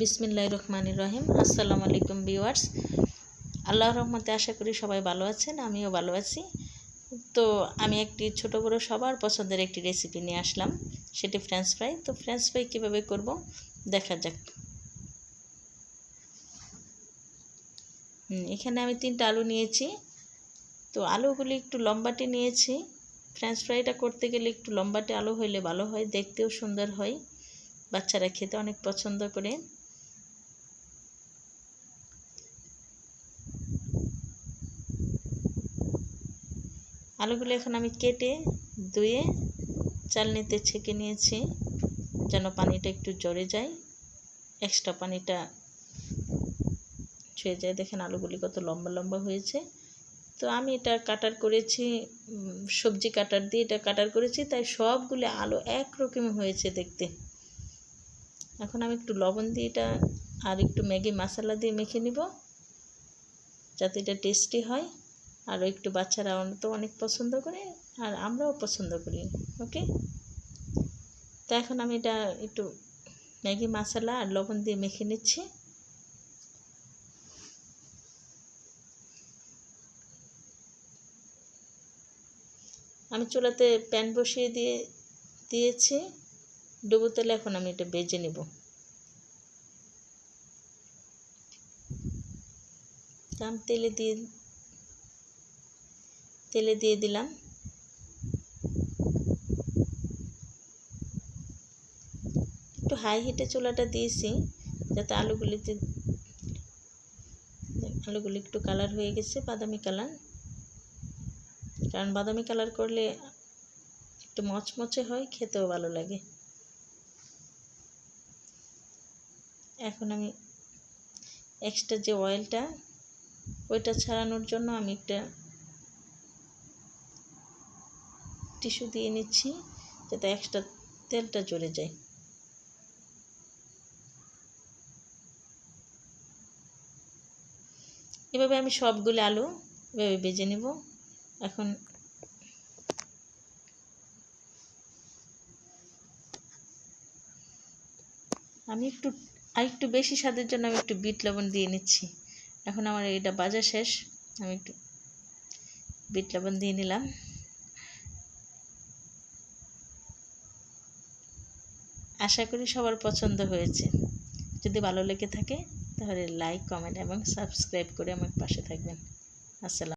বিসমিল্লাহ রহমান রহিম। আসসালামু আলাইকুম ভিউয়ার্স। আল্লাহ রহমতে আশা করি সবাই ভালো আছেন, আমিও ভালো আছি। তো আমি একটি ছোট বড় সবার পছন্দের একটি রেসিপি নিয়ে আসলাম, সেটি ফ্রেঞ্চ ফ্রাই তো ফ্রেঞ্চ ফ্রাই কীভাবে করব? দেখা যাক। এখানে আমি তিনটা আলু নিয়েছি। তো আলুগুলি একটু লম্বাটে নিয়েছি। ফ্রেঞ্চ ফ্রাইটা করতে গেলে একটু লম্বাটে আলু হইলে ভালো হয়, দেখতেও সুন্দর হয়। বাচ্চারা খেতে অনেক পছন্দ করে। আলুগুলো এখন আমি কেটে ধুয়ে চালনিতে ছেঁকে নিয়েছি, যেন পানিটা একটু জড়ে যায়। এক্সট্রা পানিটা ছুঁয়ে যায়। দেখেন আলুগুলি কত লম্বা লম্বা হয়েছে। তো আমি এটা কাটার করেছি সবজি কাটার দিয়ে এটা কাটার করেছি, তাই সবগুলো আলু একরকম হয়েছে দেখতে। এখন আমি একটু লবণ দিয়ে এটা আর একটু ম্যাগি মশলা দিয়ে মেখে নিব, যাতে এটা টেস্টি হয়। আরও একটু বাচ্চারা তো অনেক পছন্দ করে, আর আমরাও পছন্দ করি ওকে তো এখন আমি এটা একটু ম্যাগি মশলা আর লবণ দিয়ে মেখে নিচ্ছি। আমি চুলাতে প্যান বসিয়ে দিয়ে দিয়েছি। ডুবো তেলে এখন আমি এটা বেজে নেব। আমি তেলে দিয়ে তেলে দিয়ে দিলাম। একটু হাই হিটে চুলাটা দিয়েছি, যাতে আলুগুলিতে, আলুগুলি একটু কালার হয়ে গেছে, বাদামি কালার। কারণ বাদামি কালার করলে একটু মচমচে হয়, খেতেও ভালো লাগে। এখন আমি এক্সট্রা যে অয়েলটা ওইটা ছাড়ানোর জন্য আমি একটা টিস্যু দিয়ে নিচ্ছি, যাতে এক্সট্রা তেলটা জড়ে যায়। এভাবে আমি সবগুলো আলু এভাবে বেজে নেব। এখন আমি একটু আর একটু বেশি স্বাদের জন্য আমি একটু বিট লবণ দিয়ে নিচ্ছি। এখন আমার এটা বাজা শেষ। আমি একটু বিট লবণ দিয়ে নিলাম। আশা করি সবার পছন্দ হয়েছে। যদি ভালো লেগে থাকে, তাহলে লাইক কমেন্ট এবং সাবস্ক্রাইব করে আমার পাশে থাকবেন। আসসালাম।